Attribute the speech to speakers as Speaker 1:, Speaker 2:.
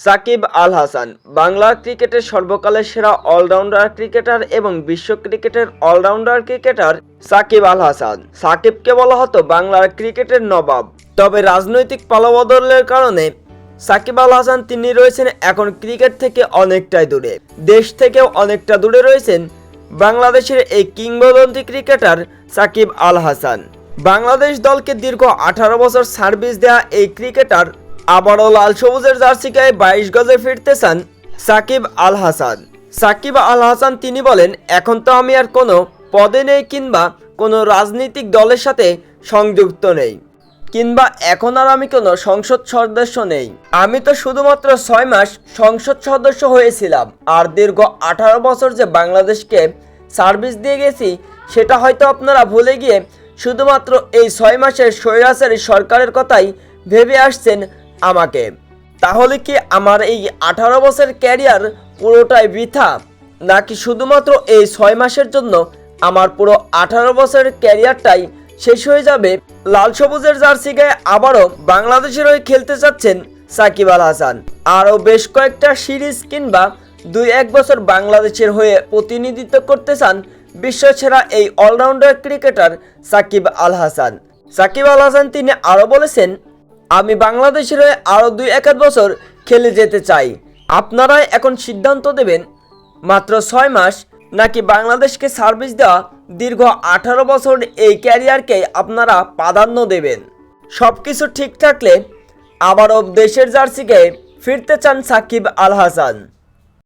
Speaker 1: সাকিব আল হাসান বাংলার ক্রিকেটের সর্বকালের সেরা অলরাউন্ডার ক্রিকেটার এবং বিশ্ব ক্রিকেটের অলরাউন্ডার ক্রিকেটার সাকিব আল হাসান। সাকিবকে বলা হতো বাংলার ক্রিকেটের নবাব। তবে রাজনৈতিক পালাবদলের কারণে সাকিব আল হাসান তিনি রয়েছেন এখন ক্রিকেট থেকে অনেকটাই দূরে। দেশ থেকেও অনেকটা দূরে রয়েছেন বাংলাদেশের এই কিংবদন্তি ক্রিকেটার সাকিব আল হাসান। বাংলাদেশ দলকে দীর্ঘ আঠারো বছর সার্ভিস দেওয়া এই ক্রিকেটার আবারও লাল সবুজের জার্সি গায়ে বাইশ গজে ফিরতে চান সাকিব আল হাসান। সাকিব আল হাসান তিনি বলেন, এখন তো আমি আর কোনো পদে নেই কিংবা কোনো রাজনৈতিক দলের সাথে সংযুক্ত নেই। কিংবা এখন আর আমি কোনো সংসদ সদস্য নেই। আমি তো শুধুমাত্র ছয় মাস সংসদ সদস্য হয়েছিলাম। আর দীর্ঘ আঠারো বছর যে বাংলাদেশকে সার্ভিস দিয়ে গেছি, সেটা হয়তো আপনারা ভুলে গিয়ে শুধুমাত্র এই ছয় মাসের স্বৈরাচারী সরকারের কথাই ভেবে আসছেন আমাকে। তাহলে কি আমার এই আঠারো বছরের ক্যারিয়ার পুরোটাই বৃথা? নাকি শুধুমাত্র এই ছয় মাসের জন্য আমার পুরো আঠারো বছরের ক্যারিয়ারটাই শেষ হয়ে যাবে? লাল সবুজের জার্সি গায়ে আবারও বাংলাদেশের হয়ে খেলতে চাচ্ছেন সাকিব আল হাসান। আরও বেশ কয়েকটা সিরিজ কিংবা দুই এক বছর বাংলাদেশের হয়ে প্রতিনিধিত্ব করতে চান বিশ্বসেরা এই অলরাউন্ডার ক্রিকেটার সাকিব আল হাসান। সাকিব আল হাসান তিনি আরও বলেছেন আমি বাংলাদেশের হয়ে আরও দুই এক বছর খেলে যেতে চাই। আপনারাই এখন সিদ্ধান্ত দেবেন, মাত্র ছয় মাস নাকি বাংলাদেশকে সার্ভিস দেওয়া দীর্ঘ আঠারো বছর এই ক্যারিয়ারকে আপনারা প্রাধান্য দেবেন। সব কিছু ঠিক থাকলে আবারও দেশের জার্সিকে ফিরতে চান সাকিব আল হাসান।